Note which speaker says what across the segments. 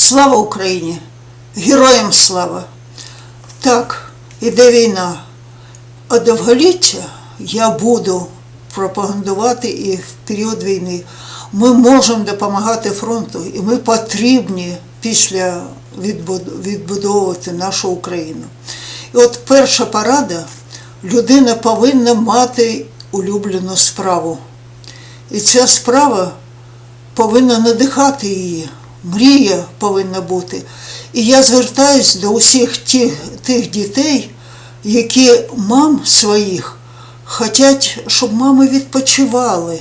Speaker 1: Слава Україні! Героям слава! Так, іде війна. А довголіття я буду пропагандувати і в період війни. Ми можемо допомагати фронту, і ми потрібні після відбудовувати нашу Україну. І от перша порада людина повинна мати улюблену справу. І ця справа повинна надихати її, мрія повинна бути. І я звертаюсь до усіх тих, тих дітей, які мам своїх хочуть, щоб мами відпочивали.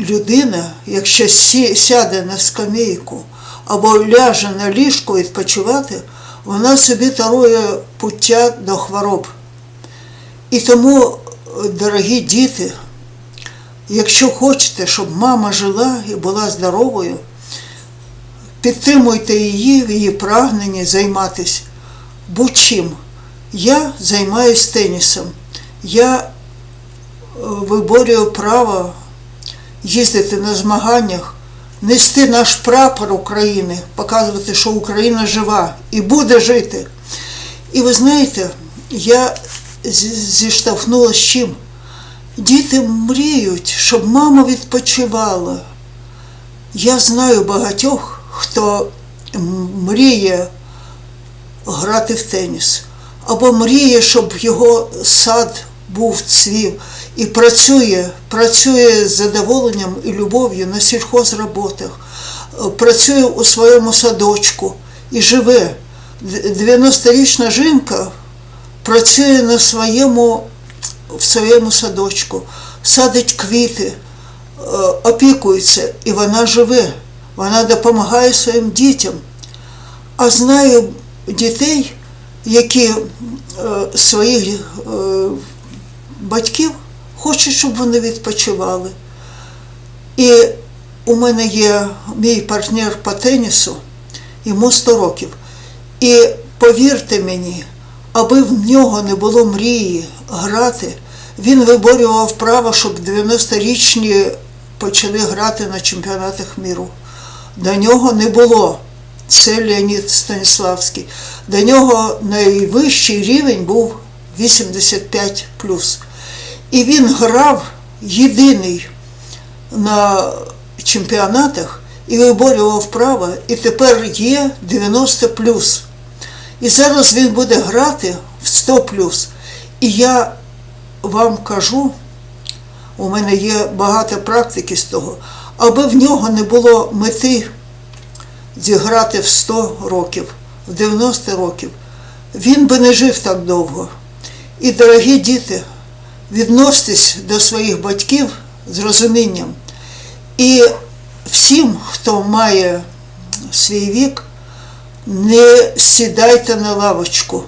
Speaker 1: Людина, якщо сяде на скамейку або ляже на ліжко відпочивати, вона собі тарує пуття до хвороб. І тому, дорогі діти, Якщо хочете, щоб мама жила і була здоровою, підтримуйте її в її прагненні займатися будь-чим. Я займаюся тенісом. Я е, виборюю право їздити на змаганнях, нести наш прапор України, показувати, що Україна жива і буде жити. І ви знаєте, я зіштовхнулася з чим? Діти мріють, щоб мама відпочивала. Я знаю багатьох, хто мріє грати в теніс, або мріє, щоб його сад був цвів, і працює, працює з задоволенням і любов'ю на сільхозроботах, е, працює у своєму садочку і живе. Д- 90-річна жінка працює на своєму в своєму садочку, садить квіти, е, опікується, і вона живе, вона допомагає своїм дітям. А знаю дітей, які е, своїх е, батьків хочуть, щоб вони відпочивали. І у мене є мій партнер по тенісу, йому 100 років. І повірте мені, аби в нього не було мрії грати, він виборював право, щоб 90-річні почали грати на чемпіонатах міру. До нього не було. Це Леонід Станіславський. До нього найвищий рівень був 85 І він грав єдиний на чемпіонатах і виборював право, і тепер є 90 І зараз він буде грати в 100 І я вам кажу, у мене є багато практики з того, аби в нього не було мети зіграти в 100 років, в 90 років, він би не жив так довго. І, дорогі діти, відносьтесь до своїх батьків з розумінням. І всім, хто має свій вік, не сідайте на лавочку,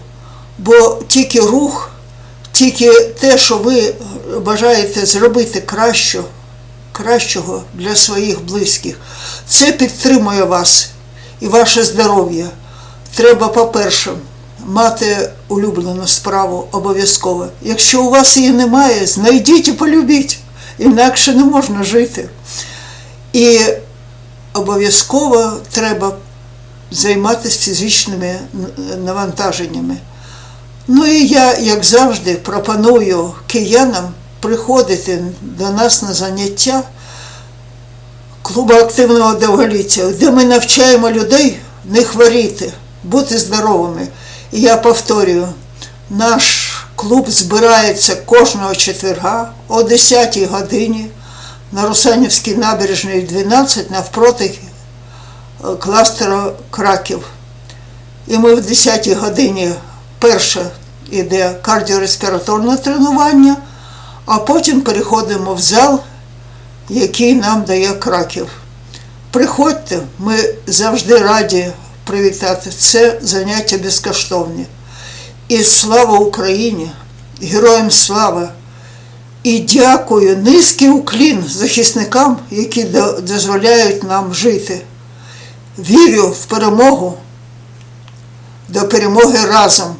Speaker 1: бо тільки рух, тільки те, що ви бажаєте зробити краще, кращого для своїх близьких, це підтримує вас і ваше здоров'я. Треба, по-перше, мати улюблену справу обов'язково. Якщо у вас її немає, знайдіть і полюбіть, інакше не можна жити. І обов'язково треба займатися фізичними навантаженнями. Ну і я, як завжди, пропоную киянам приходити до нас на заняття клубу активного довголіття, де ми навчаємо людей не хворіти, бути здоровими. І я повторюю, наш клуб збирається кожного четверга о 10-й годині на Русанівській набережній 12 навпроти кластеру Краків. І ми в 10-й годині перше йде кардіореспіраторне тренування, а потім переходимо в зал, який нам дає Краків. Приходьте, ми завжди раді привітати. Це заняття безкоштовні. І слава Україні! Героям слава! І дякую, низький уклін захисникам, які дозволяють нам жити. Вірю в перемогу. До перемоги разом.